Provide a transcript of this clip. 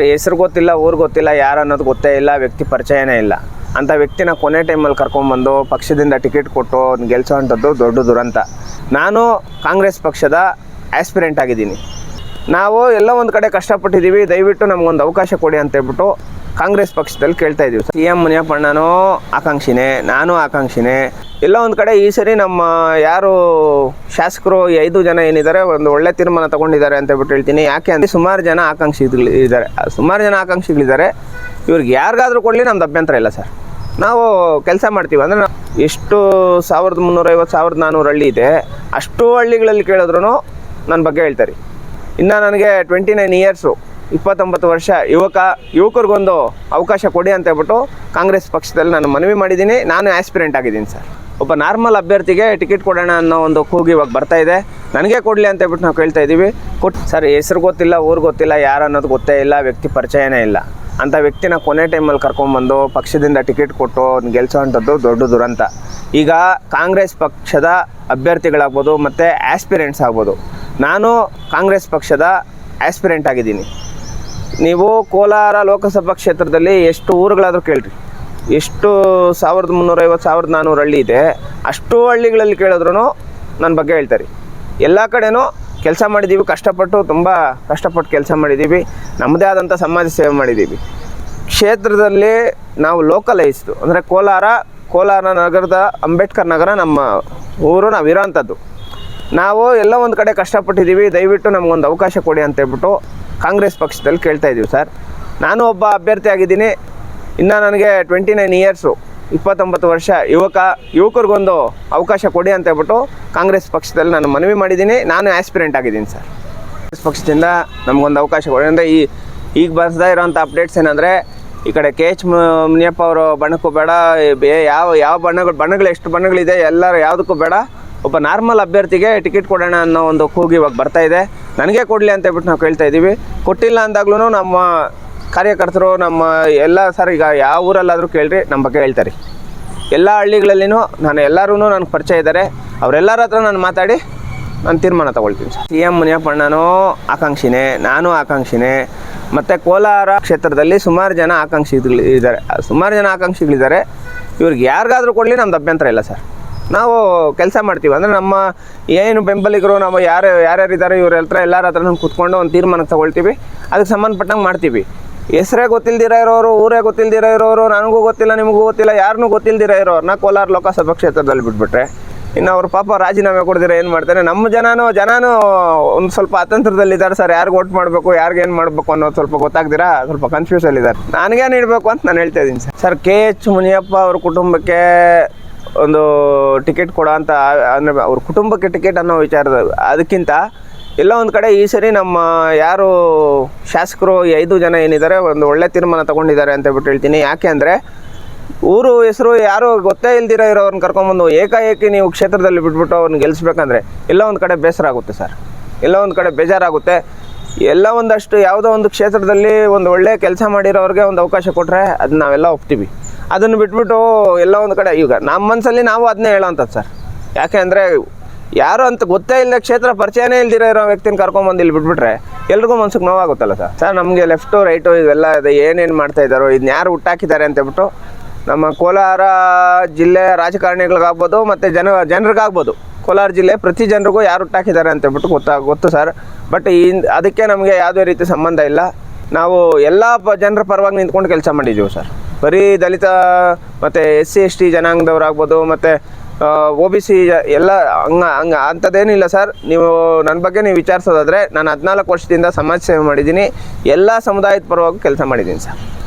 ಹೆಸರು ಗೊತ್ತಿಲ್ಲ, ಊರು ಗೊತ್ತಿಲ್ಲ, ಯಾರು ಅನ್ನೋದು ಗೊತ್ತೇ ಇಲ್ಲ, ವ್ಯಕ್ತಿ ಪರಿಚಯನೇ ಇಲ್ಲ. ಅಂಥ ವ್ಯಕ್ತಿನ ಕೊನೆ ಟೈಮಲ್ಲಿ ಕರ್ಕೊಂಬಂದು ಪಕ್ಷದಿಂದ ಟಿಕೆಟ್ ಕೊಟ್ಟು ಗೆಲ್ಸೋ ಅಂಥದ್ದು ದೊಡ್ಡ ದುರಂತ. ನಾನು ಕಾಂಗ್ರೆಸ್ ಪಕ್ಷದ ಆಸ್ಪಿರೆಂಟ್ ಆಗಿದ್ದೀನಿ. ನಾವು ಎಲ್ಲ ಒಂದು ಕಡೆ ಕಷ್ಟಪಟ್ಟಿದ್ದೀವಿ, ದಯವಿಟ್ಟು ನಮಗೊಂದು ಅವಕಾಶ ಕೊಡಿ ಅಂತ ಹೇಳ್ಬಿಟ್ಟು ಕಾಂಗ್ರೆಸ್ ಪಕ್ಷದಲ್ಲಿ ಕೇಳ್ತಾ ಇದ್ದೀವಿ. ಸಿ ಎಂ ಮುನಿಯಪ್ಪಣ್ಣನೂ ಆಕಾಂಕ್ಷಿನೇ, ನಾನು ಆಕಾಂಕ್ಷಿನೇ. ಎಲ್ಲ ಒಂದು ಕಡೆ ಈ ಸರಿ ನಮ್ಮ ಯಾರು ಶಾಸಕರು ಐದು ಜನ ಏನಿದ್ದಾರೆ, ಒಂದು ಒಳ್ಳೆ ತೀರ್ಮಾನ ತಗೊಂಡಿದ್ದಾರೆ ಅಂತ ಬಿಟ್ಟು ಹೇಳ್ತೀನಿ. ಯಾಕೆ ಅಂದರೆ ಸುಮಾರು ಜನ ಆಕಾಂಕ್ಷಿಗಳು ಇದ್ದಾರೆ. ಸುಮಾರು ಜನ ಆಕಾಂಕ್ಷಿಗಳಿದ್ದಾರೆ. ಇವ್ರಿಗೆ ಯಾರಿಗಾದ್ರೂ ಕೊಡಲಿ, ನಮ್ದು ಅಭ್ಯಂತರ ಇಲ್ಲ ಸರ್. ನಾವು ಕೆಲಸ ಮಾಡ್ತೀವಿ. ಅಂದರೆ ಎಷ್ಟು ಸಾವಿರದ ಮುನ್ನೂರೈವತ್ತು ಸಾವಿರದ ನಾನ್ನೂರು ಹಳ್ಳಿ ಇದೆ. ಅಷ್ಟು ಹಳ್ಳಿಗಳಲ್ಲಿ ಕೇಳಿದ್ರು ನನ್ನ ಬಗ್ಗೆ ಹೇಳ್ತಾರೆ. ಇನ್ನು ನನಗೆ ಟ್ವೆಂಟಿ ನೈನ್ ಇಯರ್ಸು ಇಪ್ಪತ್ತೊಂಬತ್ತು ವರ್ಷ ಯುವಕ, ಯುವಕರಿಗೊಂದು ಅವಕಾಶ ಕೊಡಿ ಅಂತ ಹೇಳ್ಬಿಟ್ಟು ಕಾಂಗ್ರೆಸ್ ಪಕ್ಷದಲ್ಲಿ ನಾನು ಮನವಿ ಮಾಡಿದ್ದೀನಿ. ನಾನು ಆಸ್ಪಿರೆಂಟ್ ಆಗಿದ್ದೀನಿ ಸರ್. ಒಬ್ಬ ನಾರ್ಮಲ್ ಅಭ್ಯರ್ಥಿಗೆ ಟಿಕೆಟ್ ಕೊಡೋಣ ಅನ್ನೋ ಒಂದು ಕೂಗು ಇವಾಗ ಬರ್ತಾ ಇದೆ. ನನಗೆ ಕೊಡಲಿ ಅಂತ ಹೇಳ್ಬಿಟ್ಟು ನಾವು ಕೇಳ್ತಾ ಇದ್ದೀವಿ. ಕೊಟ್ಟು ಸರ್, ಹೆಸರು ಗೊತ್ತಿಲ್ಲ, ಊರು ಗೊತ್ತಿಲ್ಲ, ಯಾರು ಅನ್ನೋದು ಗೊತ್ತೇ ಇಲ್ಲ, ವ್ಯಕ್ತಿ ಪರಿಚಯನೇ ಇಲ್ಲ. ಅಂಥ ವ್ಯಕ್ತಿನ ಕೊನೆ ಟೈಮಲ್ಲಿ ಕರ್ಕೊಂಬಂದು ಪಕ್ಷದಿಂದ ಟಿಕೆಟ್ ಕೊಟ್ಟು ಅವ್ನು ಗೆಲ್ಸೋ ಅಂಥದ್ದು ದೊಡ್ಡ ದುರಂತ. ಈಗ ಕಾಂಗ್ರೆಸ್ ಪಕ್ಷದ ಅಭ್ಯರ್ಥಿಗಳಾಗ್ಬೋದು ಮತ್ತು ಆಸ್ಪಿರೆಂಟ್ಸ್ ಆಗ್ಬೋದು. ನಾನು ಕಾಂಗ್ರೆಸ್ ಪಕ್ಷದ ಆಸ್ಪಿರೆಂಟ್ ಆಗಿದ್ದೀನಿ. ನೀವು ಕೋಲಾರ ಲೋಕಸಭಾ ಕ್ಷೇತ್ರದಲ್ಲಿ ಎಷ್ಟು ಊರುಗಳಾದರೂ ಕೇಳ್ರಿ. ಎಷ್ಟು ಸಾವಿರದ ಮುನ್ನೂರೈವತ್ತು ಸಾವಿರದ ನಾನ್ನೂರು ಹಳ್ಳಿ ಇದೆ, ಅಷ್ಟು ಹಳ್ಳಿಗಳಲ್ಲಿ ಕೇಳಿದ್ರು ನನ್ನ ಬಗ್ಗೆ ಹೇಳ್ತಾರೆ ಎಲ್ಲ ಕಡೆನೂ ಕೆಲಸ ಮಾಡಿದ್ದೀವಿ ಕಷ್ಟಪಟ್ಟು ತುಂಬ ಕಷ್ಟಪಟ್ಟು ಕೆಲಸ ಮಾಡಿದ್ದೀವಿ ನಮ್ಮದೇ ಆದಂಥ ಸಮಾಜ ಸೇವೆ ಮಾಡಿದ್ದೀವಿ ಕ್ಷೇತ್ರದಲ್ಲಿ ನಾವು ಲೋಕಲೈಸ್ದು ಅಂದರೆ ಕೋಲಾರ ಕೋಲಾರ ನಗರದ ಅಂಬೇಡ್ಕರ್ ನಗರ ನಮ್ಮ ಊರು, ನಾವು ಇರೋವಂಥದ್ದು ನಾವು ಎಲ್ಲ ಒಂದು ಕಡೆ ಕಷ್ಟಪಟ್ಟಿದ್ದೀವಿ ದಯವಿಟ್ಟು ನಮಗೊಂದು ಅವಕಾಶ ಕೊಡಿ ಅಂತ ಹೇಳ್ಬಿಟ್ಟು ಕಾಂಗ್ರೆಸ್ ಪಕ್ಷದಲ್ಲಿ ಕೇಳ್ತಾ ಇದ್ದೀವಿ ಸರ್. ನಾನು ಒಬ್ಬ ಅಭ್ಯರ್ಥಿ ಆಗಿದ್ದೀನಿ. ಇನ್ನು ನನಗೆ ಟ್ವೆಂಟಿ ನೈನ್ ಇಯರ್ಸು ಇಪ್ಪತ್ತೊಂಬತ್ತು ವರ್ಷ ಯುವಕ, ಯುವಕರಿಗೊಂದು ಅವಕಾಶ ಕೊಡಿ ಅಂತ ಹೇಳ್ಬಿಟ್ಟು ಕಾಂಗ್ರೆಸ್ ಪಕ್ಷದಲ್ಲಿ ನಾನು ಮನವಿ ಮಾಡಿದ್ದೀನಿ. ನಾನು ಆ್ಯಸ್ಪಿರೆಂಟ್ ಆಗಿದ್ದೀನಿ ಸರ್. ಕಾಂಗ್ರೆಸ್ ಪಕ್ಷದಿಂದ ನಮಗೊಂದು ಅವಕಾಶ ಕೊಡಿ. ಅಂದರೆ ಈ ಈಗ ಬರ್ತಾ ಇರೋವಂಥ ಅಪ್ಡೇಟ್ಸ್ ಏನಂದರೆ, ಈ ಕಡೆ ಕೆ ಎಚ್ ಮುನಿಯಪ್ಪ ಅವರು ಬಣ್ಣಕ್ಕೂ ಬೇಡ ಯಾವ ಯಾವ ಬಣ್ಣಗಳು ಬಣ್ಣಗಳು ಎಷ್ಟು ಬಣ್ಣಗಳಿದೆ ಎಲ್ಲರೂ ಯಾವುದಕ್ಕೂ ಬೇಡ. ಒಬ್ಬ ನಾರ್ಮಲ್ ಅಭ್ಯರ್ಥಿಗೆ ಟಿಕೆಟ್ ಕೊಡೋಣ ಅನ್ನೋ ಒಂದು ಕೂಗು ಇವಾಗ ಬರ್ತಾ ಇದೆ. ನನಗೆ ಕೊಡಲಿ ಅಂತ ಹೇಳ್ಬಿಟ್ಟು ನಾವು ಕೇಳ್ತಾ ಇದ್ದೀವಿ. ಕೊಟ್ಟಿಲ್ಲ ಅಂದಾಗ್ಲೂ ನಮ್ಮ ಕಾರ್ಯಕರ್ತರು, ನಮ್ಮ ಎಲ್ಲ ಸರ್, ಈಗ ಯಾವ ಊರಲ್ಲಾದರೂ ಕೇಳ್ರಿ, ನಮ್ಮ ಬಗ್ಗೆ ಹೇಳ್ತಾರೆ. ಎಲ್ಲ ಹಳ್ಳಿಗಳಲ್ಲಿನೂ ನಾನು ಎಲ್ಲರೂ ನನಗೆ ಪರಿಚಯ ಇದ್ದಾರೆ. ಅವರೆಲ್ಲರ ಹತ್ರ ನಾನು ಮಾತಾಡಿ ನಾನು ತೀರ್ಮಾನ ತಗೊಳ್ತೀನಿ ಸರ್. ಸಿ ಎಂ ಮುನಿಯಪ್ಪಣ್ಣನೂ ಆಕಾಂಕ್ಷಿನೇ, ನಾನು ಆಕಾಂಕ್ಷಿನೇ. ಮತ್ತು ಕೋಲಾರ ಕ್ಷೇತ್ರದಲ್ಲಿ ಸುಮಾರು ಜನ ಆಕಾಂಕ್ಷಿಗಳು ಇದ್ದಾರೆ ಸುಮಾರು ಜನ ಆಕಾಂಕ್ಷಿಗಳಿದ್ದಾರೆ. ಇವ್ರಿಗೆ ಯಾರಿಗಾದರೂ ಕೊಡಲಿ, ನಮ್ದು ಅಭ್ಯಂತರ ಇಲ್ಲ ಸರ್. ನಾವು ಕೆಲಸ ಮಾಡ್ತೀವಿ. ಅಂದರೆ ನಮ್ಮ ಏನು ಬೆಂಬಲಿಗರು ನಾವು ಯಾರು ಯಾರ್ಯಾರಿದ್ದಾರೆ ಇವ್ರ ಹತ್ರ ಎಲ್ಲರ ಹತ್ರ ಕೂತ್ಕೊಂಡು ಒಂದು ತೀರ್ಮಾನ ತಗೊಳ್ತೀವಿ. ಅದಕ್ಕೆ ಸಂಬಂಧಪಟ್ಟಂಗೆ ಮಾಡ್ತೀವಿ. ಹೆಸರೇ ಗೊತ್ತಿಲ್ದಿರ ಇರೋರು, ಊರೇ ಗೊತ್ತಿಲ್ದಿರ ಇರೋರು, ನನಗೂ ಗೊತ್ತಿಲ್ಲ, ನಿಮಗೂ ಗೊತ್ತಿಲ್ಲ ಯಾರನ್ನೂ ಗೊತ್ತಿಲ್ದಿರ ಇರೋರನ್ನ ಕೋಲಾರ ಲೋಕಸಭಾ ಕ್ಷೇತ್ರದಲ್ಲಿ ಬಿಟ್ಬಿಟ್ರೆ, ಇನ್ನು ಅವ್ರ ಪಾಪ ರಾಜೀನಾಮೆ ಕೊಡ್ದಿರ ಏನು ಮಾಡ್ತಾರೆ? ನಮ್ಮ ಜನನೂ ಜನನೂ ಒಂದು ಸ್ವಲ್ಪ ಅತಂತ್ರದಲ್ಲಿದ್ದಾರೆ ಸರ್. ಯಾರಿಗೆ ಓಟ್ ಮಾಡಬೇಕು, ಯಾರಿಗೆ ಏನು ಮಾಡಬೇಕು ಅನ್ನೋದು ಸ್ವಲ್ಪ ಗೊತ್ತಾಗ್ದಿರಾ? ಸ್ವಲ್ಪ ಕನ್ಫ್ಯೂಸಲ್ಲಿದ್ದಾರೆ ನನಗೇನು ಇಡಬೇಕು ಅಂತ ನಾನು ಹೇಳ್ತಾ ಇದ್ದೀನಿ sir. Sir, K H Muniyappa ಅವ್ರ ಕುಟುಂಬಕ್ಕೆ ಒಂದು ಟಿಕೆಟ್ ಕೊಡೋಂಥ ಅಂತ, ಅಂದರೆ ಅವ್ರ ಕುಟುಂಬಕ್ಕೆ ಟಿಕೆಟ್ ಅನ್ನೋ ವಿಚಾರದ, ಅದಕ್ಕಿಂತ ಎಲ್ಲ ಒಂದು ಕಡೆ ಈ ಸರಿ ನಮ್ಮ ಯಾರು ಶಾಸಕರು ಐದು ಜನ ಏನಿದ್ದಾರೆ, ಒಂದು ಒಳ್ಳೆ ತೀರ್ಮಾನ ತಗೊಂಡಿದ್ದಾರೆ ಅಂತ ಬಿಟ್ಟು ಹೇಳ್ತೀನಿ. ಯಾಕೆ ಅಂದರೆ ಊರು ಹೆಸರು ಯಾರು ಗೊತ್ತೇ ಇಲ್ದಿರೋ ಇರೋರನ್ನ ಕರ್ಕೊಂಬಂದು ಏಕಾಏಕಿ ನೀವು ಕ್ಷೇತ್ರದಲ್ಲಿ ಬಿಟ್ಬಿಟ್ಟು ಅವ್ರನ್ನ ಗೆಲ್ಲಿಸ್ಬೇಕಂದ್ರೆ ಎಲ್ಲ ಒಂದು ಕಡೆ ಬೇಸರ ಆಗುತ್ತೆ ಸರ್. ಎಲ್ಲ ಒಂದು ಕಡೆ ಬೇಜಾರಾಗುತ್ತೆ. ಎಲ್ಲ ಒಂದಷ್ಟು ಯಾವುದೋ ಒಂದು ಕ್ಷೇತ್ರದಲ್ಲಿ ಒಂದು ಒಳ್ಳೆಯ ಕೆಲಸ ಮಾಡಿರೋರಿಗೆ ಒಂದು ಅವಕಾಶ ಕೊಟ್ಟರೆ ಅದು ನಾವೆಲ್ಲ ಒಪ್ತೀವಿ. ಅದನ್ನು ಬಿಟ್ಬಿಟ್ಟು ಎಲ್ಲ ಒಂದು ಕಡೆ, ಈಗ ನಮ್ಮ ಮನಸ್ಸಲ್ಲಿ ನಾವು ಅದನ್ನೇ ಹೇಳೋಂಥದ್ದು ಸರ್. ಯಾಕೆ ಅಂದರೆ ಯಾರು ಅಂತ ಗೊತ್ತೇ ಇಲ್ಲ ಕ್ಷೇತ್ರ ಪರಿಚಯನೇ ಇಲ್ದಿರೋ ಇರೋ ವ್ಯಕ್ತಿನ ಕರ್ಕೊಂಬಂದು ಇಲ್ಲಿ ಬಿಟ್ಬಿಟ್ರೆ ಎಲ್ರಿಗೂ ಮನ್ಸಿಗೆ ನೋವಾಗುತ್ತಲ್ಲ ಸರ್. ಸರ್, ನಮಗೆ ಲೆಫ್ಟು ರೈಟು ಇವೆಲ್ಲ ಇದೆ, ಏನೇನು ಮಾಡ್ತಾ ಇದ್ದಾರೋ ಇದನ್ನ ಯಾರು ಹುಟ್ಟಾಕಿದ್ದಾರೆ ಅಂತ ಹೇಳ್ಬಿಟ್ಟು ನಮ್ಮ ಕೋಲಾರ ಜಿಲ್ಲೆ ರಾಜಕಾರಣಿಗಳಿಗಾಗ್ಬೋದು ಮತ್ತು ಜನ, ಜನರಿಗಾಗ್ಬೋದು. ಕೋಲಾರ ಜಿಲ್ಲೆ ಪ್ರತಿ ಜನರಿಗೂ ಯಾರು ಹುಟ್ಟಾಕಿದ್ದಾರೆ ಅಂತ ಗೊತ್ತಾಗ ಗೊತ್ತಾ ಸರ್. ಬಟ್ ಈ ಅದಕ್ಕೆ ನಮಗೆ ಯಾವುದೇ ರೀತಿ ಸಂಬಂಧ ಇಲ್ಲ. ನಾವು ಎಲ್ಲ ಜನರ ಪರವಾಗಿ ನಿಂತ್ಕೊಂಡು ಕೆಲಸ ಮಾಡಿದ್ದೀವಿ ಸರ್. ಬರೀ ದಲಿತ, ಮತ್ತು ಎಸ್ ಸಿ ಎಸ್ ಟಿ ಜನಾಂಗದವ್ರಾಗ್ಬೋದು, ಮತ್ತು ಒ ಬಿ ಸಿ ಎಲ್ಲ ಹಂಗ ಹಂಗ ಅಂಥದ್ದೇನಿಲ್ಲ ಸರ್. ನೀವು ನನ್ನ ಬಗ್ಗೆ ನೀವು ವಿಚಾರಿಸೋದಾದರೆ ನಾನು ಹದಿನಾಲ್ಕು ವರ್ಷದಿಂದ ಸಮಾಜ ಸೇವೆ ಮಾಡಿದ್ದೀನಿ. ಎಲ್ಲ ಸಮುದಾಯದ ಪರವಾಗಿ ಕೆಲಸ ಮಾಡಿದ್ದೀನಿ ಸರ್.